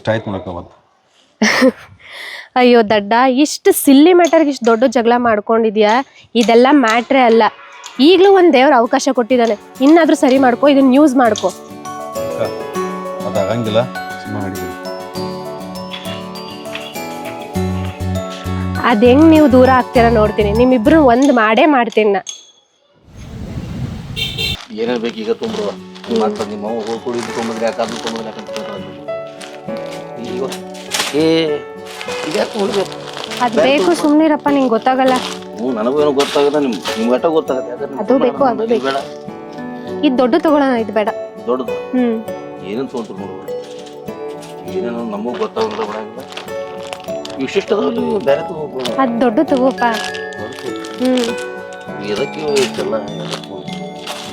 ಇಷ್ಟ ಆಯ್ತು ನೋಡಕ್ಕ ಅವತ್ತು. ಅಯ್ಯೋ ದಡ್ಡ ಇಷ್ಟು ಸಿಲ್ಲಿ ಮ್ಯಾಟರ್ಗೆ ಇಷ್ಟು ದೊಡ್ಡ ಜಗಳ ಮಾಡ್ಕೊಂಡಿದ್ಯಾ? ಇದೆಲ್ಲ ಮ್ಯಾಟ್ರೇ ಅಲ್ಲ. ಈಗಲೂ ಒಂದು ದೇವ್ರ ಅವಕಾಶ ಕೊಟ್ಟಿದ್ದಾನೆ. ಇನ್ನಾದರೂ ಸರಿ ಮಾಡ್ಕೊ ಇದನ್ನ ಯೂಸ್ ಮಾಡ್ಕೊ. ಅಕ್ಕ ಅದು ಆಗಂಗಿಲ್ಲ. ಸುಮ್ಮನೆ ಮಾಡಿದ್ದೀನಿ ಅದ್ ಹೆಂಗ್ ನೀವು ದೂರ ಆಗ್ತೀರ ನೋಡ್ತೀನಿ. ನಿಮ್ಮಿಬ್ರು ಒಂದ್ ಮಾಡೇ ಮಾಡ್ತೀನಿ ನಾ. ಏನೇನು ಬೇಕು ಈಗ ತುಂಬ್ರು ಮತ್ತೆ ನಿಮ್ಮ ಅವ್ವ ಹೋಗಿ ಕುಡಿದು ತೊಗೊಂಬಂದ್ರೆ ಯಾಕೆ ಅದು ತೊಗೊಂಬಂದ್ರೆ ಯಾಕೆ ಅಂತ ಏ ಈಗ ಯಾಕೆ ಉಳ್ಬೇಕು ಅದ್ ಬೇಕು ಸುಮ್ನಿರಪ್ಪ ನಿಂಗೆ ಗೊತ್ತಾಗಲ್ಲ. ಹ್ಞೂ ನನಗೂ ಏನೋ ಗೊತ್ತಾಗದ ನಿಮ್ ನಿಮ್ಗೆ ಅಟ ಗೊತ್ತಾಗತ್ತೆ. ಯಾಕಂದ್ರೆ ಅದು ಬೇಕು, ಅದು ಬೇಕು. ಬೇಡ. ಇದ್ ದೊಡ್ಡ ತಗೊಳ್ಳೋಣ ಇದು ಬೇಡ. ದೊಡ್ಡದು? ಹ್ಮ್. ಏನೇನು ತೊಗೊಂಡ್ರು ನೋಡ್ಬೇಡ ಏನೇನೋ ನಮಗೂ ಗೊತ್ತಾಗಲ್ಲ ಬಿಡಂಗಿಲ್ಲ ಇಷ್ಟಿಷ್ಟ ಅದಾವಲ್ಲ ಬೇರೆ ತಗೋಬೇಕು. ಅದ್ ದೊಡ್ಡ ತಗೋಪ್ಪ. ಹ್ಮ್. ಇದಕ್ಕೆ ಇಷ್ಟೆಲ್ಲ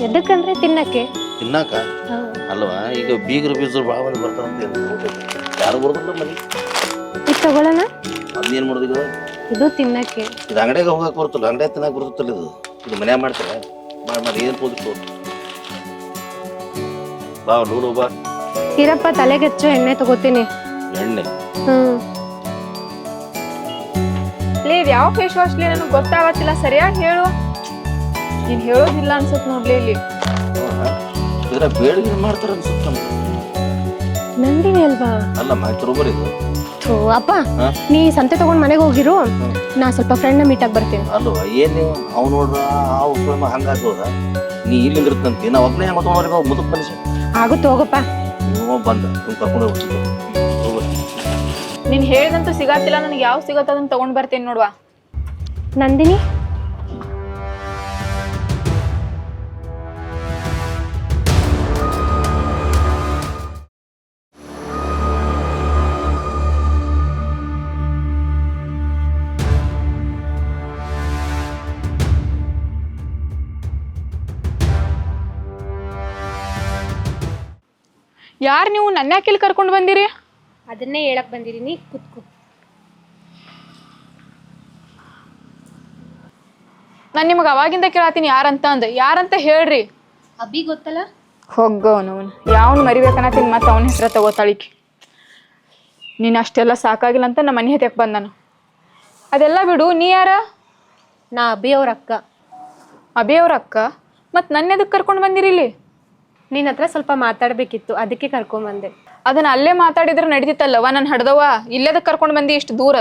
ಎದಕ್ಕಂದ್ರೆ ತಿನ್ನಕ್ಕೆ. ತಿನ್ನಾಕ? ಹಾ. ಅಲ್ವಾ? ಈಗ ಬೀಗರು ಬೀಜರು ಭಾಳ ಮಂದಿ ಬರ್ತಾರಂತ ಯಾರು ಬರೋದಿಲ್ಲ ಮನೆ? ಇದು ತಗೊಳ್ಳೋಣ. ಅದನ್ನೇನು ಮಾಡೋದು ಈಗ ಇದು ತಿನ್ನಕ್ಕೆ. ಇದು ಅಂಗಡಿಯಾಗ ಹೋಗಕ್ಕೆ ಬರ್ತಲ್ಲ ಅಂಗಡಿಯಾಗ ತಿನ್ನಕ್ಕೆ ಬರ್ತಲ್ಲ ಇದು? ಇದು ಮನ್ಯಾಗ ಮಾಡ್ತಾರೆ. ಮಾಡಿ ಮಾಡಿ ಏನು ತೋದಿತ್ತು ಬಾ ನೋಡು ಬಾ. ಇರಪ್ಪ ತಲೆಗೆ ಹೆಚ್ಚು ಎಣ್ಣೆ ತಗೋತೀನಿ. ಎಣ್ಣೆ? ಹ್ಮ್. ಲೇ ಯಾವ ಫೇಸ್ ವಾಶ್ ಲೇ ನನಗೆ ಗೊತ್ತಾಗತ್ತಿಲ್ಲ. ಸರಿಯಾಗಿ ಹೇಳು. ನೀನು ಹೇಳೋದಿಲ್ಲ ಅನ್ಸುತ್ತೆ ನೋಡ್ಲಿ ಇಲ್ಲಿ. ಬೇಡ ಬೇಡ ಮಾಡ್ತಾರೆ ಅನ್ಸುತ್ತೆ ನಮ್ಗೆ. ನಂದಿನಿ ಅಲ್ವಾ? ಅಲ್ಲ ಮಾಹಿತಿ ಇದು. ಥೂ ಅಪ್ಪ ಹಾ? ನೀ ಸಂತೆ ತಗೊಂಡ್ ಮನೆಗೆ ಹೋಗಿರು? ನಾ ಸ್ವಲ್ಪ ಫ್ರೆಂಡ್ನ ಆಗಿ ಬರ್ತೀನಿ. ಅಲ್ವಾ ಏನ್ ನೀವು? ಅವ್ ನೋಡ್ರ ಅವ್ ಸುಳ್ಮ ಹಂಗಾಗೋದ ನೀ ಇಲ್ಲಿ ಇರ್ತಂತಿ ನಾ ಒಬ್ಬನೇ ಹೆಂಗ ತೊಗೊಂಡ್ರಿ ಮುದುಕ್ ಮನುಷ್ಯ ಆಗುತ್ತೆ ಹೋಗಪ್ಪ. ನೀವು ಬಂದ ನೀವು ಕರ್ಕೊಂಡು ಹೋಗ್ಬಿಟ್ಟು ನೀನ್ ಹೇಳ್ದಂತೂ ಸಿಗತ್ತಿಲ್ಲ ನನಗೆ ಯಾವ ಸಿಗತ್ತ ಅದನ್ನ ತಗೊಂಡ್ ಬರ್ತೀನಿ ನೋಡ್ವಾ. ನಂದಿನಿ? ಯಾರು ನೀವು ನನ್ನ ಯಾಕೆ ಇಲ್ಲಿ ಕರ್ಕೊಂಡು ಬಂದಿರಿ? ಅದನ್ನೇ ಹೇಳಕ್ ಬಂದಿದ್ದೀನಿ ಕುತ್ಕೋ. ನಾನು ನಿಮಗೆ ಅವಾಗಿಂದ ಕೇಳತ್ತೀನಿ ಯಾರಂತ ಅಂದ. ಯಾರಂತ ಹೇಳ್ರಿ? ಅಭಿ ಗೊತ್ತಲ್ಲ? ಹೋಗೋನವನು ಯಾವನ್ ಮರಿಬೇಕನ್ನತ್ತೀನಿ ಮತ್ತೆ ಅವನ ಹೆಸರ ತಗೋತಾಳಿಕಿ ನೀನು ಅಷ್ಟೆಲ್ಲ ಸಾಕಾಗಿಲ್ಲ ಅಂತ ನಮ್ಮ ಮನೆ ಬಂದ ಬಂದನು ಅದೆಲ್ಲ ಬಿಡು. ನೀ ಯಾರ? ನಾ ಅಭಿ ಅವ್ರ ಅಕ್ಕ. ಅಭಿ ಅವ್ರ ಅಕ್ಕ? ಮತ್ತು ನನ್ನ ಎದಕ್ಕೆ ಕರ್ಕೊಂಡು ಬಂದಿರಿ ಇಲ್ಲಿ? ನಿನ್ನ ಹತ್ರ ಸ್ವಲ್ಪ ಮಾತಾಡ್ಬೇಕಿತ್ತು ಅದಕ್ಕೆ ಕರ್ಕೊಂಬಂದೆ ಅದನ್ನ ಅಲ್ಲೇ ಮಾತಾಡಿದ್ರೆ ನಡೀತಿತ್ತಲ್ಲವ ನಾನು ಹಡ್ದವ ಇಲ್ಲದ ಕರ್ಕೊಂಡು ಬಂದಿ ಇಷ್ಟು ದೂರ?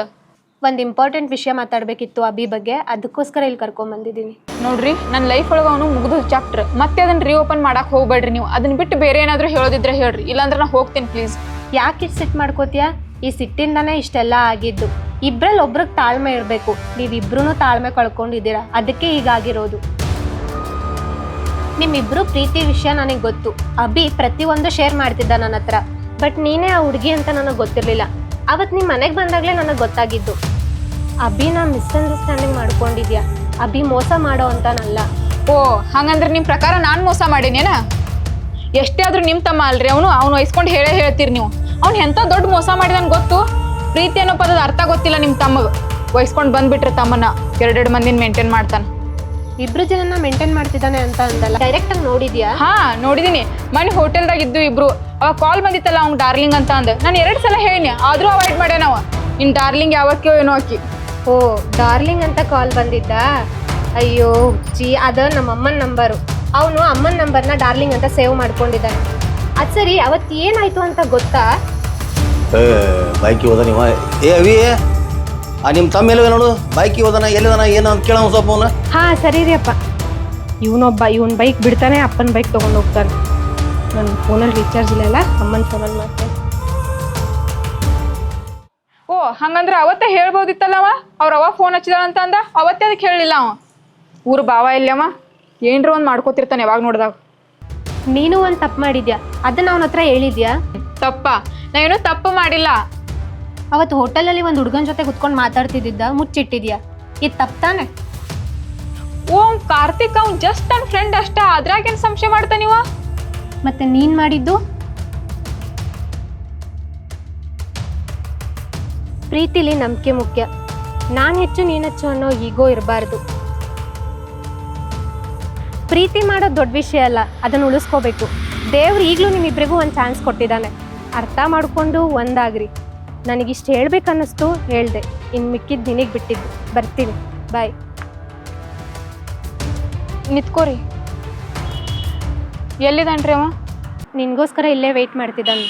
ಒಂದು ಇಂಪಾರ್ಟೆಂಟ್ ವಿಷಯ ಮಾತಾಡ್ಬೇಕಿತ್ತು ಅಭಿ ಬಗ್ಗೆ ಅದಕ್ಕೋಸ್ಕರ ಇಲ್ಲಿ ಕರ್ಕೊಂಬಂದಿದ್ದೀನಿ ನೋಡ್ರಿ ನನ್ನ ಲೈಫ್ ಒಳಗೆ ಅವನು ಮುಗಿದು ಚಾಪ್ಟರ್ ಮತ್ತೆ ಅದನ್ನ ರೀಓಪನ್ ಮಾಡಕ್ ಹೋಗ್ಬೇಡ್ರಿ ನೀವು. ಅದನ್ನ ಬಿಟ್ಟು ಬೇರೆ ಏನಾದರೂ ಹೇಳೋದಿದ್ರೆ ಹೇಳ್ರಿ. ಇಲ್ಲಾಂದ್ರೆ ನಾ ಹೋಗ್ತೀನಿ ಪ್ಲೀಸ್ ಯಾಕೆ ಇಷ್ಟು ಸಿಟ್ಟು ಮಾಡ್ಕೋತೀಯಾ? ಈ ಸಿಟ್ಟಿಂದಾನೇ ಇಷ್ಟೆಲ್ಲ ಆಗಿದ್ದು. ಇಬ್ರಲ್ಲಿ ಒಬ್ರಿಗೆ ತಾಳ್ಮೆ ಇರಬೇಕು. ನೀವಿಬ್ರು ತಾಳ್ಮೆ ಕಳ್ಕೊಂಡಿದ್ದೀರಾ? ಅದಕ್ಕೆ ಹೀಗಾಗಿರೋದು. ನಿಮ್ಮಿಬ್ರು ಪ್ರೀತಿ ವಿಷಯ ನನಗೆ ಗೊತ್ತು. ಅಭಿ ಪ್ರತಿಯೊಂದು ಶೇರ್ ಮಾಡ್ತಿದ್ದ ನನ್ನ ಹತ್ರ. ಬಟ್ ನೀನೇ ಆ ಹುಡುಗಿ ಅಂತ ನನಗೆ ಗೊತ್ತಿರಲಿಲ್ಲ. ಅವತ್ತು ನಿಮ್ಮ ಮನೆಗೆ ಬಂದಾಗಲೇ ನನಗೆ ಗೊತ್ತಾಗಿದ್ದು. ಅಭಿನ ಮಿಸ್ಅಂಡರ್ಸ್ಟ್ಯಾಂಡಿಂಗ್ ಮಾಡ್ಕೊಂಡಿದ್ಯಾ? ಅಭಿ ಮೋಸ ಮಾಡೋ ಅಂತನಲ್ಲ. ಓ, ಹಂಗಂದ್ರೆ ನಿಮ್ಮ ಪ್ರಕಾರ ನಾನು ಮೋಸ ಮಾಡೀನೇನ? ಎಷ್ಟೇ ಆದರೂ ನಿಮ್ಮ ತಮ್ಮ ಅಲ್ರಿ ಅವನು, ಅವ್ನು ವಹಿಸ್ಕೊಂಡು ಹೇಳೇ ಹೇಳ್ತೀರಿ ನೀವು. ಅವ್ನು ಎಂಥ ದೊಡ್ಡ ಮೋಸ ಮಾಡಿದಾನ ಗೊತ್ತು? ಪ್ರೀತಿ ಅನ್ನೋ ಪದದ ಅರ್ಥ ಗೊತ್ತಿಲ್ಲ ನಿಮ್ಮ ತಮ್ಮಗೆ. ವಹಿಸ್ಕೊಂಡು ಬಂದ್ಬಿಟ್ರೆ ತಮ್ಮನ್ನ ಎರಡೆರಡು ಮಂದಿನ ಮೇಂಟೈನ್ ಮಾಡ್ತಾನೆ. ಇಬ್ರು ಜನನ ಮೇಂಟೈನ್ ಮಾಡ್ತಿದ್ದಾನೆ ಅಂತ ಅಂದಲ್ಲ. ಡೈರೆಕ್ಟಾಗಿ ನೋಡಿದ್ಯಾ? ಹಾ ನೋಡಿದೀನಿ. ಮನೆ ಹೋಟೆಲ್ದಾಗ ಇದ್ದು ಇಬ್ರು. ಅವ ಕಾಲ್ ಬಂದಿತ್ತಲ್ಲ ಅವ್ನ್ ಡಾರ್ಲಿಂಗ್ ಅಂತ ಅಂದ. ನಾನು ಎರಡು ಸಲ ಹೇಳಿನಿ. ಆದ್ರೂ ಅವಾಯ್ಡ್ ಮಾಡ್ಯ ನಾವು ನಿನ್ ಡಾರ್ಲಿಂಗ್ ಯಾವಕ್ಕೋ ಏನೋ ಆಕಿ. ಓ ಡಾರ್ಲಿಂಗ್ ಅಂತ ಕಾಲ್ ಬಂದಿದ್ದ? ಅಯ್ಯೋ ಜಿ ಅದ ನಮ್ಮ ಅಮ್ಮನ ನಂಬರು ಅವನು ಅಮ್ಮನ ನಂಬರ್ನ ಡಾರ್ಲಿಂಗ್ ಅಂತ ಸೇವ್ ಮಾಡ್ಕೊಂಡಿದ್ದಾನೆ. ಅದು ಸರಿ ಅವತ್ತು ಏನಾಯ್ತು ಅಂತ ಗೊತ್ತಾ? ಬೈಕ್ ಹೋದ ನೀವು? ಏ ಅವಿ ಆ ನಿಮ್ಮ ತಮ್ಮ ಎಲ್ಲಿ ನೋಡು? ಬೈಕ್ ಹೋದನ ಎಲ್ಲಿದಾನ ಏನು ಅಂತ ಕೇಳೋ ಸ್ವಲ್ಪ ಅವನ. ಹಾ ಸರಿ ರೀ ಅಪ್ಪ. ಇವನೊಬ್ಬ ಇವನ್ ಬೈಕ್ ಬಿಡ್ತಾನೆ ಅಪ್ಪನ ಬೈಕ್ ತಗೊಂಡು ಹೋಗ್ತಾನೆ. ನನ್ನ ಫೋನಲ್ಲಿ ರೀಚಾರ್ಜ್ ಇಲ್ಲ ಅಮ್ಮನ ಫೋನಲ್ಲಿ ಮಾಡ್ತೇನೆ. ಓ ಹಂಗಂದ್ರೆ ಅವತ್ತೇ ಹೇಳ್ಬೋದಿತ್ತಲ್ಲವ ಅವ್ರ ಅವ ಫೋನ್ ಹಚ್ಚಿದಾಳ ಅಂತ ಅಂದ ಅವತ್ತೇ ಅದಕ್ಕೆ ಹೇಳಲಿಲ್ಲ ಅವ. ಊರು ಬಾವ ಇಲ್ಲವ ಏನ್ರ ಒಂದು ಮಾಡ್ಕೋತಿರ್ತಾನೆ ಯಾವಾಗ ನೋಡಿದಾಗ. ನೀನು ಒಂದು ತಪ್ಪು ಮಾಡಿದ್ಯಾ? ಅದನ್ನ ಅವನ ಹತ್ರ ಹೇಳಿದ್ಯಾ? ತಪ್ಪ. ನಾ ಏನು ತಪ್ಪು ಮಾಡಿಲ್ಲ. ಅವತ್ತು ಹೋಟೆಲಲ್ಲಿ ಒಂದು ಹುಡುಗನ ಜೊತೆ ಕುತ್ಕೊಂಡು ಮಾತಾಡ್ತಿದ್ದ ಮುಚ್ಚಿಟ್ಟಿದ್ಯಾ? ಇದು ತಪ್ತಾನೆ? ಓಂ ಕಾರ್ತಿಕ್ ಅವ್ನು ಜಸ್ಟ್ ನನ್ನ ಫ್ರೆಂಡ್ ಅಷ್ಟ ಅದ್ರಾಗೇನು ಸಂಶಯ ಮಾಡ್ತಾನಿವ ಮತ್ತೆ ನೀನ್ ಮಾಡಿದ್ದು? ಪ್ರೀತಿಲಿ ನಂಬಿಕೆ ಮುಖ್ಯ. ನಾನು ಹೆಚ್ಚು ನೀನ್ ಹೆಚ್ಚು ಅನ್ನೋ ಈಗೋ ಇರಬಾರ್ದು. ಪ್ರೀತಿ ಮಾಡೋದು ದೊಡ್ಡ ವಿಷಯ ಅಲ್ಲ ಅದನ್ನು ಉಳಿಸ್ಕೋಬೇಕು. ದೇವ್ರು ಈಗಲೂ ನಿಮ್ಮಿಬ್ಬರಿಗೂ ಒಂದು ಚಾನ್ಸ್ ಕೊಟ್ಟಿದ್ದಾನೆ. ಅರ್ಥ ಮಾಡ್ಕೊಂಡು ಒಂದಾಗ್ರಿ. ನನಗಿಷ್ಟು ಹೇಳ್ಬೇಕನ್ನಿಸ್ತು ಹೇಳ್ದೆ. ಇನ್ನು ಮಿಕ್ಕಿದ್ದು ದಿನಕ್ಕೆ ಬಿಟ್ಟಿದ್ದು. ಬರ್ತೀನಿ. ಬಾಯ್. ನಿತ್ಕೋರಿ. ಎಲ್ಲಿದ್ದಾನ್ರಿ ಅವ? ನಿನಗೋಸ್ಕರ ಇಲ್ಲೇ ವೆಯ್ಟ್ ಮಾಡ್ತಿದ್ದಾನೆ.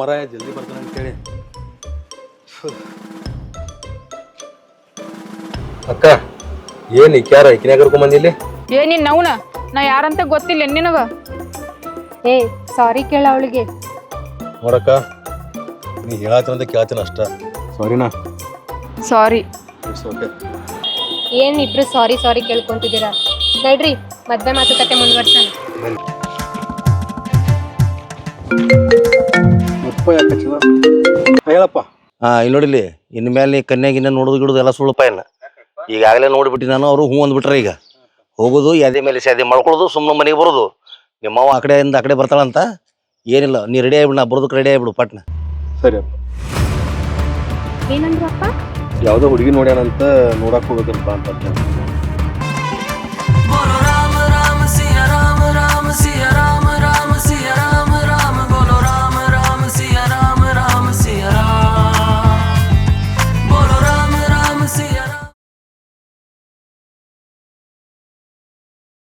ಮರ ಜಲ್ದಿ ಬರ್ತಾನೆ ಅಂತೇಳಿ. ಅಕ್ಕ ಏನ್ ಇಕ್ಯಾರ ಇಕ್ಕಿನ ಕರ್ಕೊಂಬಂದಿಲ್ಲಿ ಏ ನೀನ್ ನವ್ನ? ನಾ ಯಾರಂತ ಗೊತ್ತಿಲ್ಲ ನಿನಗ? ಏ ಸಾರಿ ಕೇಳ ಅವಳಿಗೆ. ನೋಡಕ್ಕ ನೀ ಹೇಳತ್ತಂತ ಕೇಳ್ತೀನಿ ಅಷ್ಟ. ಸಾರಿನಾ ಸಾರಿ ಇಟ್ಸ್ ಓಕೆ ಏನ್ ಇಬ್ರು ಸಾರಿ ಸಾರಿ ಕೇಳ್ಕೊಂತಿದ್ದೀರಾ? ನಡ್ರಿ ಮದ್ವೆ ಮಾತುಕತೆ ಮುಂದುವರ್ಸೋಣ. ಅಪ್ಪ ಯಾಕೆ ಹೇಳಪ್ಪ. ಹಾ ಇಲ್ಲಿ ನೋಡಿಲಿ ಇನ್ಮೇಲೆ ನೀ ಕನ್ಯಾಗಿನ್ನ ನೋಡೋದು ಗಿಡೋದು ಎಲ್ಲ ಸುಳ್ಳಪ್ಪ ಇಲ್ಲ ಈಗಾಗಲೇ ನೋಡ್ಬಿಟ್ಟಿ ನಾನು ಅವರು ಹೂ ಅಂದ್ಬಿಟ್ರೆ ಈಗ. ಹೋಗೋದು ಯಾದೆ ಮೇಲೆ ಸ್ಯಾದೆ ಮಾಡ್ಕೊಳ್ಳೋದು ಸುಮ್ಮನೆ ಮನೆಗೆ ಬರೋದು. ನಿಮ್ಮವ್ವ ಆ ಕಡೆಯಿಂದ ಆ ಕಡೆ ಬರ್ತಾಳಂತ. ಏನಿಲ್ಲ ನೀ ರೆಡಿ ಆಗ್ಬಿಡು ನಾ ಬರೋದಕ್ಕೆ ರೆಡಿ ಆಗ್ಬಿಡು ಪಟ್ನ. ಸರಿ ಅಪ್ಪ. ಏನಂದ್ರಪ್ಪ? ಯಾವುದೋ ಹುಡುಗಿ ನೋಡ್ಯಾನಂತ ನೋಡಕ್ ಹೋಗೋದಪ್ಪ ಅಂತ